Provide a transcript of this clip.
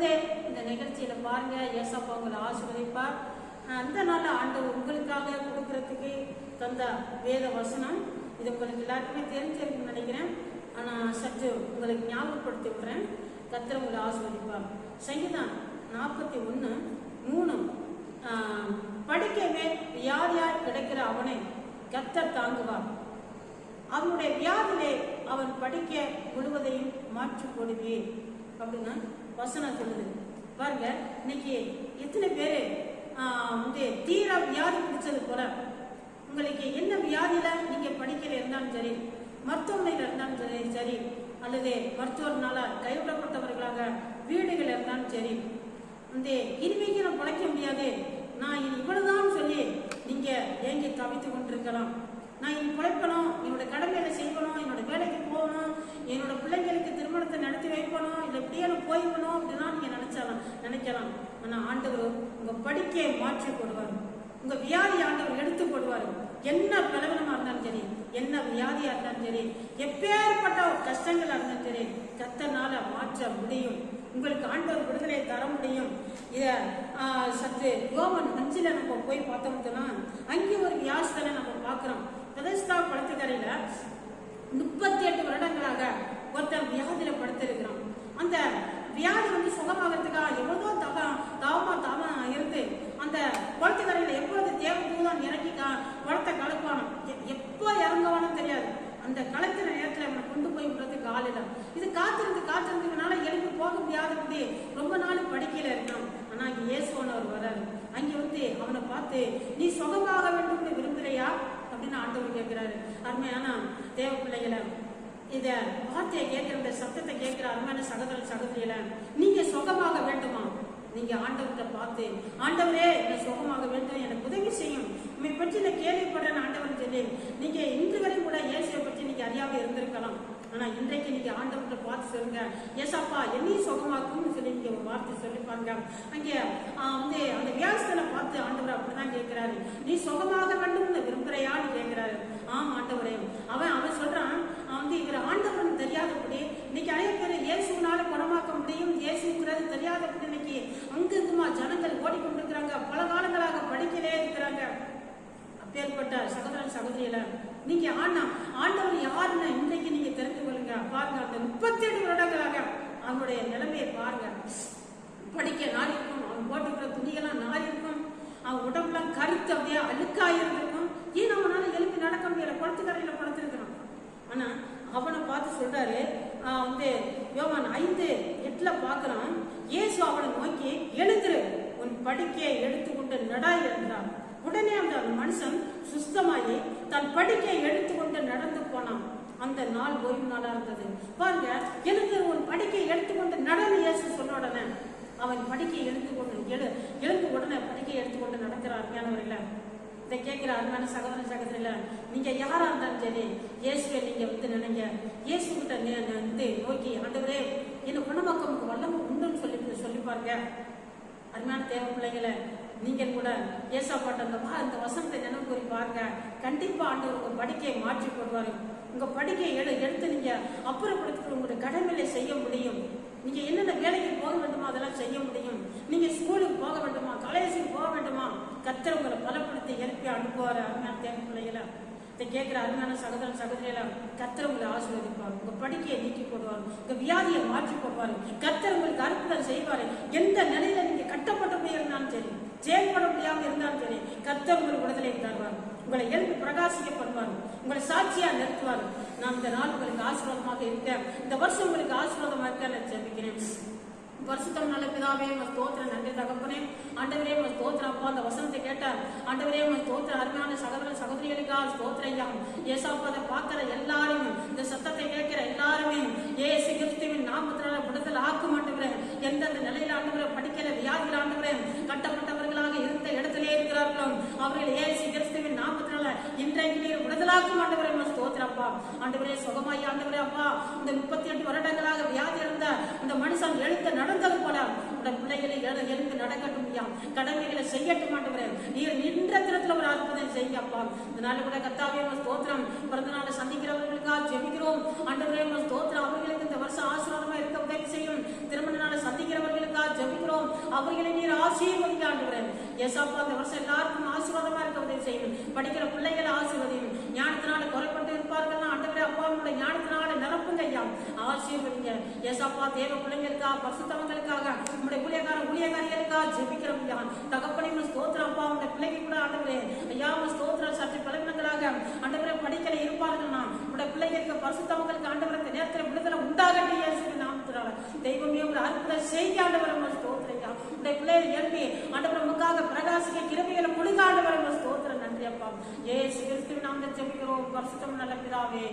தொடர்ந்து இந்த நிகழ்ச்சியில பாருங்க ஏசப்பா உங்களை ஆசிர்வதிப்பார். அந்த நாள் ஆண்டு உங்களுக்காக கொடுக்கறதுக்கு தந்த வேத வசனம் இது உங்களுக்கு எல்லாருக்குமே தெரிஞ்சிருக்குன்னு நினைக்கிறேன். ஆனா சற்று உங்களுக்கு ஞாபகப்படுத்தி விடுறேன். கத்திர உங்களை ஆசிர்வதிப்பார். சங்கீதம் நாற்பத்தி ஒன்று மூணு. படிக்கவே யார் யார் கிடைக்கிற அவனை கத்தர் தாங்குவார். அவனுடைய வியாதிலே அவன் படிக்க முழுவதையும் மாற்றி போடுவேன் அப்படின்னு வசனம் சொல்லுது. பாருங்க இன்னைக்கு எத்தனை பேர் வந்து தீர வியாதி பிடிச்சது போல. உங்களுக்கு என்ன வியாதியில நீங்க படிக்கிற இருந்தாலும் சரி மருத்துவமனையில் இருந்தாலும் சரி சரி அல்லது மருத்துவர்னால கைவிடப்பட்டவர்களாக வீடுகள் இருந்தாலும் சரி இந்த இனிமேக்கு நான் பிழைக்க முடியாது. நான் இது இவ்வளவுதான் சொல்லி நீங்க ஏங்கி தவித்து கொண்டிருக்கலாம். நான் இனி பிழைப்பணும் என்னோட கடமையில செய்யணும் என்னோட வேலைக்கு போகணும் என்னோட பிள்ளைங்களுக்கு வைக்கணும் போய்விடணும் இப்படியே அப்படின்னா நீங்க நினைச்சாலாம் நினைக்கலாம். ஆனால் ஆண்டவர் உங்கள் படிக்கையை மாற்றி போடுவார். உங்கள் வியாதி ஆண்டவர் எடுத்து போடுவார். என்ன பலவீனமா இருந்தாலும் சரி என்ன வியாதியா இருந்தாலும் சரி எப்பேற்பட்ட ஒரு கஷ்டங்களா இருந்தாலும் சரி கத்தனால மாற்ற முடியும். உங்களுக்கு ஆண்டவர் விடுதலை தர முடியும். இதை சற்று யோவன் அஞ்சில் நம்ம போய் பார்த்தோம்னா அங்கே ஒரு வியாசனை நம்ம பார்க்குறோம். பிரதேசா படத்துக்கரையில முப்பத்தி எட்டு வருடங்களாக ஒருத்தன் வியாதியில படுத்திருக்கிறான். அந்த வியாதி வந்து சுகமாகிறதுக்காக எவ்வளோ தவ தாவமா தவ இருந்து அந்த குளத்துக்கரையில் எப்பொழுது தேவ தூதான் இறங்கி குளத்தை கலப்பானோ எப்போ இறங்குவானோ தெரியாது. அந்த கலக்கிற நேரத்தில் அவனை கொண்டு போய் விடுறதுக்கு ஆள் இல்லை இது காத்திருந்து காத்திருந்ததுனால எழுப்பி போக முடியாதபடி ரொம்ப நாள் படிக்கையில இருக்கான் ஆனால் அங்கே இயேசுவன் அவர் வராரு. அங்கே வந்து அவனை பார்த்து நீ சுகமாக வேண்டும் விரும்புகிறையா அப்படின்னு ஆண்டவர் கேட்கிறாரு அருமையான தேவ பிள்ளைகளை இத வார்த்தையை கேட்கிற இந்த சத்தத்தை கேட்கிற அருமையான சகோதர சகோதரியில நீங்க சுகமாக வேண்டுமா? நீங்க ஆண்டவர்கிட்ட பார்த்து ஆண்டவரே என்ன சுகமாக வேண்டும்? எனக்கு உதவி செய்யும். உண்மை பற்றி நான் கேள்விப்படுறேன் ஆண்டவன் சொல்லி நீங்க இன்று வரை கூட இயேசுவை பற்றி நீங்க அறியாம இருந்திருக்கலாம். ஆனா இன்றைக்கு நீங்க ஆண்டவர்கிட்ட பார்த்து சொல்லுங்க. ஏசாப்பா என்னையும் சுகமாக்கும்னு சொல்லி நீங்க ஒரு வார்த்தை சொல்லிப்பாங்க அங்கே ஆஹ், வந்து அந்த வியாசனை பார்த்து ஆண்டவர் அப்படிதான் கேட்கிறாரு. நீ சுகமாக வேண்டும் விரும்புறையான்னு கேட்கிறாரு. ஆம் ஆண்டவரே. அவன் அவன் சொல்றான் வந்து இவர் தெரியாதபடி இன்னைக்கு நிறைய பேர் இயேசுனால குணமாக்க முடியும் இயேசுங்கிறது தெரியாதபடி இன்னைக்கு அங்கிருந்துமா ஜனங்கள் ஓடிக்கொண்டிருக்கிறாங்க பல காலங்களாக படிக்கலே இருக்கிறாங்க. அப்பேற்பட்ட சகோதரன் சகோதரியில நீங்க ஆனா ஆண்டவர் யாருன்னு இன்றைக்கு நீங்க தெரிந்து கொள்ளுங்க. பாருங்க அந்த முப்பத்தி ஏழு வருடங்களாக அவனுடைய நிலைமையை பாருங்க. படிக்க நாடி இருக்கும் அவன் போட்டுக்கிற துணியெல்லாம் நாடி இருக்கும் அவன் உடம்புலாம் கருத்து அப்படியே அழுக்காயிருந்திருக்கும் ஏன் அவனால எழுப்பி நடக்க முடியல? குளத்துக்கரையில சொல்றாரு ஆஹ் வந்து யோவான் ஐந்து எட்டுல பாக்குறான் இயேசு அவனை நோக்கி எழுந்துரு உன் படுக்கையை எடுத்துக்கொண்டு நடா என்றான் உடனே அந்த மனுஷன் சுஸ்தமாகி தன் படுக்கையை எடுத்துக்கொண்டு நடந்து போனான். அந்த நாள் ஓய்வு நாளா இருந்தது. பாருங்க எழுந்து உன் படுக்கையை எடுத்துக்கொண்டு நடந்து இயேசு சொன்ன உடனே அவன் படுக்கையை எடுத்துக்கொண்டு எழு எழுந்து உடனே படுக்கையை எடுத்துக்கொண்டு நடக்கிறார். அருமையானவர்களே இதை கேட்கிற அருமையான சகோதர சகோதரில நீங்க யாரா இருந்தாலும் சரி இயேசுவை நினைங்க. இயேசு கிட்ட வந்து நோக்கி ஆண்டவரே என்ன குணமாக்கம் வல்லம உண்டுன்னு சொல்லி சொல்லி பாருங்க. அருமையான தேவ பிள்ளைகளை நீங்கள் கூட இயேசா அந்த வா- இந்த வசனத்தை நினைவு கூறி பாருங்க. கண்டிப்பா ஆண்டவர் உங்க படிக்கையை மாற்றி போடுவாரு. உங்க படிக்கையை எடு எடுத்து நீங்க அப்புறப்படுத்தி உங்களுடைய கடமையில செய்ய முடியும். நீங்க என்னென்ன வேலைக்கு போக வேண்டுமோ அதெல்லாம் செய்ய முடியும். நீங்க ஸ்கூலுக்கு போக வேண்டுமா காலேஜுக்கு போக வேண்டுமா கத்திர உங்களை பலப்படுத்தி எழுப்பி அனுப்புவார். அருமையான தேவ பிள்ளைகளை. இதை கேட்குற அருமையான சகோதரன் சகோதரியெல்லாம் கத்தர் உங்களை ஆசீர்வதிப்பார். உங்க படிக்கையை நீக்கி போடுவார். உங்க வியாதியை மாற்றி போடுவார். கத்தர் உங்களுக்கு அற்புதம் செய்வார். எந்த நிலையில நீங்க கட்டப்பட்டு போய் இருந்தாலும் சரி செயல்பட முடியாமல் இருந்தாலும் சரி கத்தர் உங்கள் விடுதலை தருவார். உங்களை எழுப்பி பிரகாசிக்க பண்ணுவார் உங்களை சாட்சியா நிறுத்துவார். நான் இந்த நாள் உங்களுக்கு ஆசீர்வாதமாக இருக்கேன் இந்த வருஷம் உங்களுக்கு ஆசீர்வாதமாக இருக்கேன் நான் ஜெபிக்கிறேன். பரிசுத்தம் நல்ல பிதாவே உங்கள் தோத்திர நன்றி தகப்பனே. ஆண்டவரே உங்கள் தோத்திர அப்பா அந்த வசனத்தை கேட்டார். ஆண்டவரே உங்கள் தோத்திர அருமையான சகோதர சகோதரிகளுக்காக தோத்திர ஐயா. ஏசாப்பா அதை பார்க்கிற எல்லாரும் இந்த சத்தத்தை கேட்கிற எல்லாருமே ஏசு கிறிஸ்துவின் நாமத்தினால விடுதலை ஆக்கும் ஆண்டவரே. எந்தெந்த நிலையில ஆண்டவரை படிக்கிற வியாதியில் ஆண்டுகிறேன் கட்டப்பட்டவர்களாக இருந்த இடத்திலே இருக்கிறார்களோ அவர்கள் ஏசு கிறிஸ்துவின் நாமத்தினால இன்றைக்கு நீர் விடுதலாக்கும் ஆண்டவரே உங்க ஸ்தோத்திரப்பா ஆண்டவரே சுகமாயி ஆண்டவரே அப்பா. இந்த முப்பத்தி எட்டு வருடங்களாக வியாதி இருந்த இந்த மனுஷன் எழுந்து நடந்தது போல உடைய பிள்ளைகளை எழுந்து நடக்கட்டும் ஐயா. கடமைகளை செய்யட்டும் ஆண்டவரே. நீர் நின்ற தினத்துல ஒரு அற்புதம் செய்யப்பா அப்பா. இந்த கூட கத்தாவே ஸ்தோத்திரம். பிறந்த நாளை சந்திக்கிறவர்களுக்காக ஜெபிக்கிறோம். ஆண்டவரே ஸ்தோத்திரம். அவர்களுக்கு இந்த வருஷம் ஆசீர்வாதமா இருக்க உதவி செய்யும். திருமண நாளை சந்திக்கிறவர்களுக்காக ஜெபிக்கிறோம். அவர்களை நீர் ஆசீர்வதிங்க ஆண்டவரே. அப்பா இந்த வருஷம் எல்லாருக்கும் ஆசீர்வாதமா இருக்க உதவி செய்யும். படிக்கிற பிள்ளை ஐயா ஆசீர்வதிங்க ஏசாப்பா தேவ பிள்ளைங்களுக்கா பரிசுத்தவங்களுக்காக உங்களுடைய ஊழியக்கார ஊழியக்காரிகளுக்கா ஜெபிக்கிறோம் ஐயா தகப்பனை உங்க ஸ்தோத்திரம் அப்பா உங்க பிள்ளைக்கு கூட ஆண்டவரே. ஐயா உங்க ஸ்தோத்திரம் சற்று பலவினங்களாக. ஆண்டவரே படிக்கல இருப்பார்கள்னா உங்களுடைய பிள்ளைகளுக்கு பரிசுத்தவங்களுக்கு ஆண்டவருக்கு நேரத்தில் விடுதலை உண்டாகட்டி இயேசுவின் நாமத்தினால. தெய்வமே ஒரு அற்புத செய்தி ஆண்டவர் உங்க ஸ்தோத்திரம் ஐயா. உங்களுடைய பிள்ளைகள் எழுப்பி ஆண்டவர் உங்களுக்காக பிரகாசிக்க கிருமிகளை கொடுக்க ஆண்டவர் உங்க ஸ்தோத்திரம். நன்றி அப்பா. ஏசு கிறிஸ்துவின் நாமத்தை ஜெபிக்கிறோம். பரிசுத்தம் நல்ல பிதாவே.